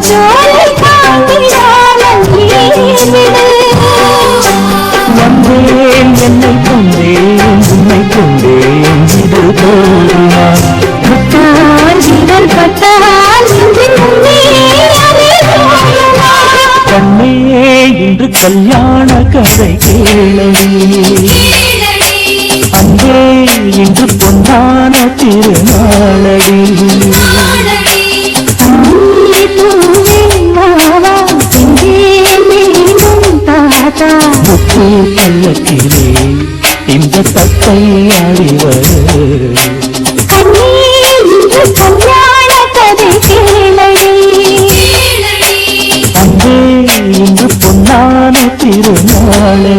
ஜோலை காண்பித்தாலும் வந்தேன் என்னை கொண்டேன் உன்னை கொண்டேன் இது போதுமா கண்ணே இன்று கல்யாண கதை கேளவே அன்பே இன்று பொன்னான திருநாளையில். இந்த தத்தை ஆடிவர் அங்கே இன்று பொன்னான திருநாளை